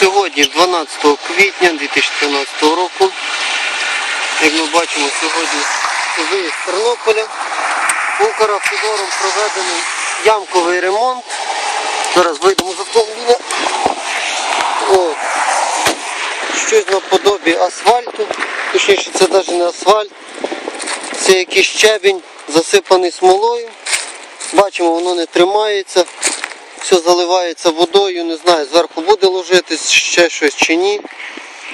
Сьогодні 12 квітня 2013 року. Як ми бачимо, сьогодні виїзд з Тернополя. Укравтодором проведений ямковий ремонт. Зараз вийдемо з автомобіля. Щось наподобі асфальту. Точніше, це навіть не асфальт. Це якийсь щебінь засипаний смолою. Бачимо, воно не тримається. Все заливається водою, не знаю, зверху буде ложитись ще щось чи ні.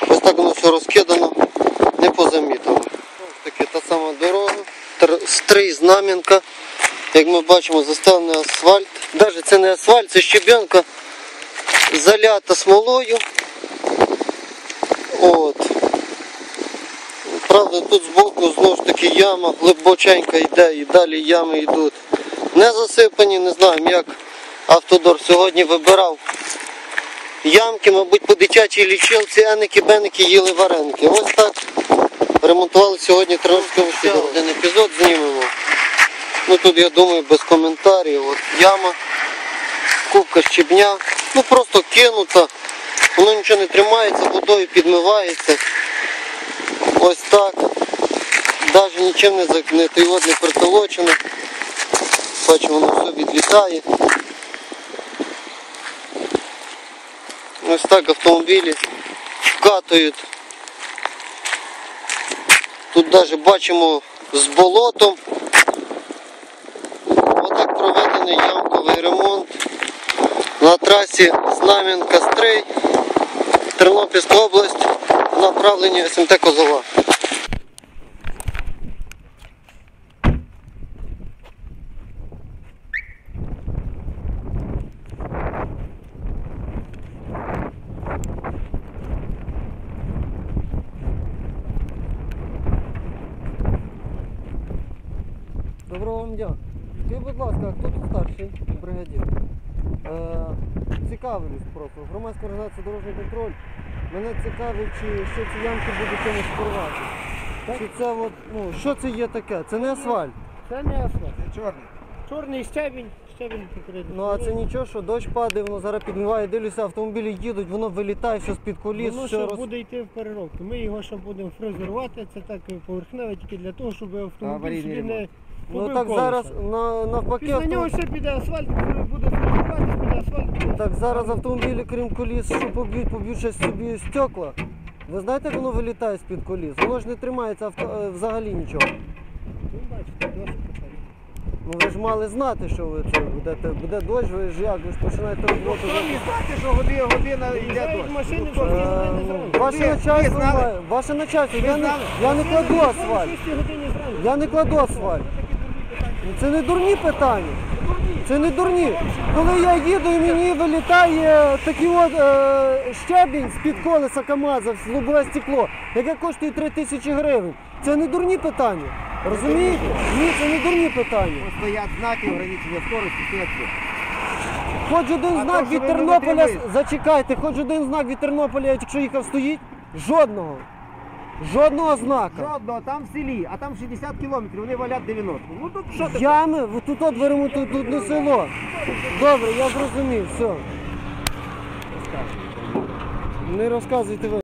Ось так воно все розкидано, не позамітано. Ось таки та сама дорога, стрий знам'янка. Як ми бачимо, застелений асфальт. Навіть це не асфальт, це щебенка залята смолою. От. Правда, тут збоку знову ж таки яма глибоченька йде і далі ями йдуть. Не засипані, не знаємо, як автодор сьогодні вибирав ямки, мабуть, по дитячій лічилці, еники, беники їли вареники. Ось так ремонтували сьогодні Тернопільську ще один епізод знімемо. Ну тут я думаю без коментарів. От яма, кубка щебня, ну просто кинута, воно нічого не тримається, водою підмивається. Ось так. Навіть нічим не от не притолочено. Бачимо, воно все відлітає. Ось так автомобілі вкатують. Тут навіть бачимо з болотом. Отак проведений ямковий ремонт на трасі Знам'ян Кастрей, Тернопільська область, в направленні СМТ Козова. Доброго вам дня. Скажіть, будь ласка, хто тут старший бригадір? Е, цікавлюсь просто. Громадська організація дорожній контроль. Мене цікавить, чи що ці ямки будуть чимось порвати. Чи це от, ну, що це є таке? Це не асфальт. Це не асфальт. Це Чорний. Чорний покритий. Ну а це нічого, що дощ падає, воно зараз підмиває, дивлюся, автомобілі їдуть, воно вилітає, все з-під коліс, Воно ще роз... буде йти в переробку. Ми його ще будемо фрезерувати, це так поверхневе тільки для того, щоб автомобіль Аварійний собі не ремонт. Ну побив так колеса. зараз на, навпаки. Після авто- нього ще піде асфальт, буде фрезерувати, піде асфальт. Так зараз автомобілі, крім коліс, що поб'ють, поб'ють ще собі стекла. Ви знаєте, як воно вилітає з-під коліс? Воно ж не тримається авто, е, взагалі нічого. Ну, бачите, досить питання. Ну ви ж мали знати, що ви це будете. Буде дощ, ви ж як, ви ж починаєте роботу. Ви не знаєте, що година, година йде Приїжджають дощ. машини, Ну, що Е, ну. Ваше Ви- начальство знали? має. Ваше начальство, я не, знали? я не кладу асфальт. о 6 годині зранку. Я не кладу асфальт. Ну, Це не дурні питання. Це не дурні. Коли я їду і мені вилітає такий от е, щебінь з-під колеса КАМАЗа в лобове стекло, яке коштує 3 тисячі гривень. Це не дурні питання. Розумієте? Ні, це не дурні питання. Стоять знаки ограничення скорості, стоять. Хоч один А знак то, що від ви не Тернополя, дотримуєтесь. зачекайте, хоч один знак від Тернополя, якщо їхав стоїть, жодного. Жодного знака. Жодного, там в селі, а там 60 кілометрів, вони валять 90. Ну тут що таке? Ями, тут от беремо, тут, тут не село. Добре, я зрозумів, все. Не розказуйте ви.